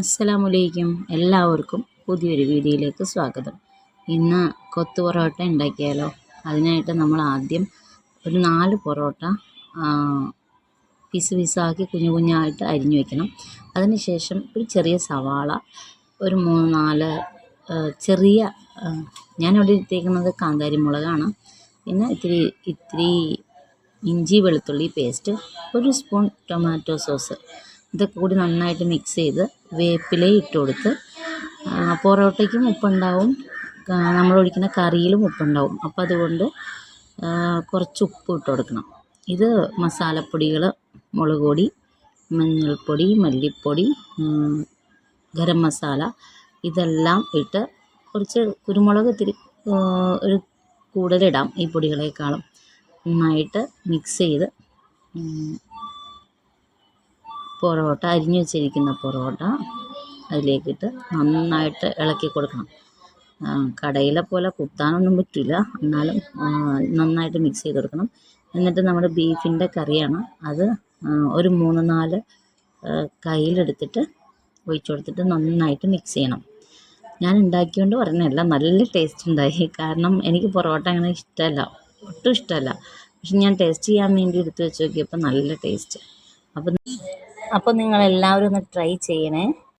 അസ്സലാമലൈക്കും എല്ലാവർക്കും പുതിയൊരു വീഡിയോയിലേക്ക് സ്വാഗതം. ഇന്ന് കൊത്തു പൊറോട്ട ഉണ്ടാക്കിയാലോ? അതിനായിട്ട് നമ്മൾ ആദ്യം ഒരു നാല് പൊറോട്ട പീസ് പീസാക്കി കുഞ്ഞു കുഞ്ഞായിട്ട് അരിഞ്ഞു വെക്കണം. അതിനുശേഷം ഒരു ചെറിയ സവാള ഒരു മൂന്ന് നാല് ചെറിയ ഞാനിവിടെ ഇട്ടേക്കുന്നത് കാന്താരി മുളകാണ്. പിന്നെ ഇത്തിരി ഇത്തിരി ഇഞ്ചി വെളുത്തുള്ളി പേസ്റ്റ് ഒരു സ്പൂൺ ടൊമാറ്റോ സോസ്. ഇതൊക്കെ കൂടി നന്നായിട്ട് മിക്സ് ചെയ്ത് വേപ്പില ഇട്ട് കൊടുത്ത് പൊറോട്ടയ്ക്കും ഉപ്പുണ്ടാവും ഒഴിക്കുന്ന കറിയിലും ഉപ്പുണ്ടാവും. അപ്പം അതുകൊണ്ട് കുറച്ച് ഉപ്പ് ഇട്ട് കൊടുക്കണം. ഇത് മസാലപ്പൊടികൾ മുളക് പൊടി മഞ്ഞൾപ്പൊടി മല്ലിപ്പൊടി ഗരം മസാല ഇതെല്ലാം ഇട്ട് കുറച്ച് കുരുമുളക് ഇത്തിരി ഒരു കൂടുതലിടാം ഈ പൊടികളേക്കാളും. നന്നായിട്ട് മിക്സ് ചെയ്ത് പൊറോട്ട അരിഞ്ഞു വെച്ചിരിക്കുന്ന പൊറോട്ട അതിലേക്കിട്ട് നന്നായിട്ട് ഇളക്കി കൊടുക്കണം. കടയിലെ പോലെ കുത്താനൊന്നും പറ്റില്ല എന്നാലും നന്നായിട്ട് മിക്സ് ചെയ്ത് കൊടുക്കണം. എന്നിട്ട് നമ്മുടെ ബീഫിന്റെ കറിയാണ്. അത് ഒരു മൂന്ന് നാല് കയ്യിലെടുത്തിട്ട് ഒഴിച്ചു കൊടുത്തിട്ട് നന്നായിട്ട് മിക്സ് ചെയ്യണം. ഞാൻ ഉണ്ടാക്കിയോണ്ട് പറഞ്ഞല്ല നല്ല ടേസ്റ്റ് ഉണ്ടായി. കാരണം എനിക്ക് പൊറോട്ട അങ്ങനെ ഇഷ്ടമല്ല ഒട്ടും ഇഷ്ടമല്ല പക്ഷെ ഞാൻ ടേസ്റ്റ് ചെയ്യാൻ വേണ്ടി എടുത്ത് വെച്ച് നോക്കിയപ്പോൾ നല്ല ടേസ്റ്റ് അപ്പം അപ്പോൾ നിങ്ങൾ എല്ലാവരും ഒന്ന് ട്രൈ ചെയ്യണേ.